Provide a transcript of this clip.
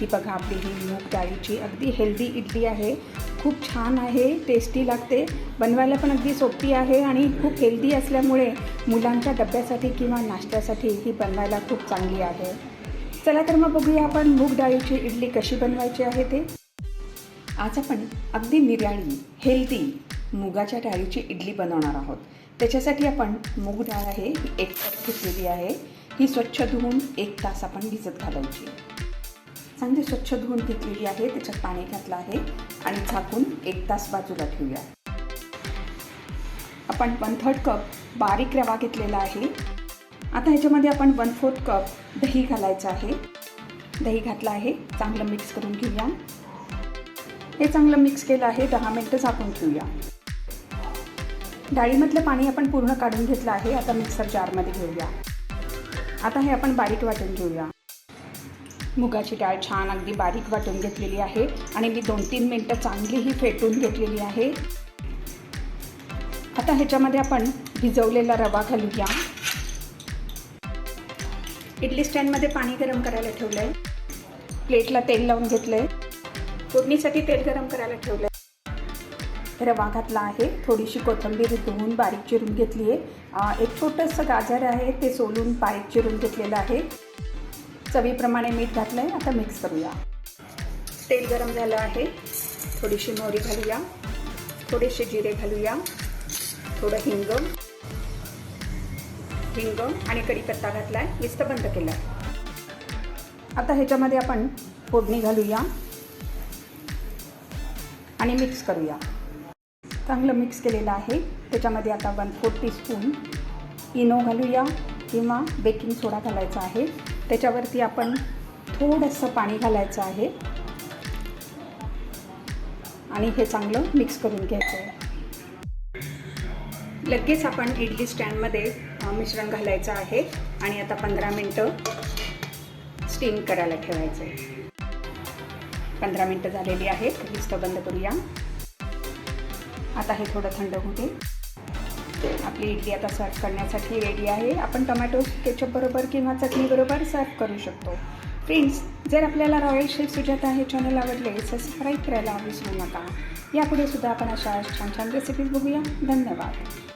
की बघा आपली ही मूग डाळीची. अगदी हेल्दी इडली आहे. खूप छान आहे टेस्टी लागते. बनवायला पण अगदी सोपी आहे आणि खूप हेल्दी असल्यामुळे मुलांच्या डब्यासाठी किंवा नाश्त्यासाठी ही बनवायला खूप चांगली आहे. चला तर मग बघूया आपण मूग डाळीची इडली कशी बनवायची आहे ते. आज आपण अगदी निराळी हेल्दी मुगाच्या डाळीची इडली बनवणार आहोत. त्याच्यासाठी आपण मूग डाळ आहे ही एक कप घेतलेली आहे. ही स्वच्छ धुवून एक तास आपण भिजत घालायची. चांगली स्वच्छ धुवून घेतलेली आहे. त्याच्यात पाणी घातलं आहे. आणि झाकून एक तास बाजूला ठेवूया. आपण वन थर्ड कप बारीक रवा घेतलेला आहे. आता ह्याच्यामध्ये आपण वन फोर्थ कप दही घालायचं आहे. दही घातलं आहे. चांगलं मिक्स करून घेऊया. हे चांगलं मिक्स केलं आहे. दहा मिनटं झाकून ठेवूया. डाळीमधलं पाणी आपण पूर्ण काढून घेतलं आहे. आता मिक्सर जारमध्ये घेऊया. आता हे आपण बारीक वाटून घेऊया. मुगाची डाळ छान अगदी बारीक वाटून घेतलेली आहे आणि मी दोन तीन मिनटं चांगली ही फेटून घेतलेली आहे. आता ह्याच्यामध्ये आपण भिजवलेला रवा घालूया. इडली स्टँडमध्ये पाणी गरम करायला ठेवलं आहे प्लेटला तेल लावून घेतलं आहे फोडणीसाठी तेल गरम करायला ठेवलं आहे रवा घातला आहे. थोडीशी कोथिंबीर धुवून बारीक चिरून घेतली आहे एक छोटंसं गाजर आहे ते सोलून बारीक चिरून घेतलेलं आहे. चवीप्रमाणे मीठ घातलं आहे आता मिक्स करूया. तेल गरम झालं आहे. थोडीशी मोहरी घालूया. थोडेसे जिरे घालूया. थोडं हिंग. हिंग आणि कढीपत्ता घातला आहे मिस्त बंद केला आता ह्याच्यामध्ये आपण फोडणी घालूया. आणि मिक्स करूया. चांगलं मिक्स केलेलं आहे. त्याच्यामध्ये आता वन फोर टीस्पून इनो घालूया. किंवा बेकिंग सोडा घालायचा आहे. त्याच्यावरती आपण थोडंसं पाणी घालायचं आहे. आणि हे चांगलं मिक्स करून घ्यायचं आहे. लगेच आपण इडली स्टँडमध्ये मिश्रण घालायचं आहे. आणि आता पंधरा मिनटं स्टीम करायला ठेवायचं आहे. पंधरा मिनटं झालेली आहेत. भिस्त बंद करूया. आता हे थोडं थंड होतील आपली इडली आता सर्व करण्यासाठी रेडी आहे. आपण टोमॅटो केचप बरोबर किंवा चटणीबरोबर सर्व करू शकतो. फ्रेंड्स जर आपल्याला रॉयल शेफ सुजाता हे चॅनल आवडले सबस्क्राईब करायला विसरू नका. यापुढे सुद्धा आपण अशा छान छान रेसिपीज बघूया. धन्यवाद.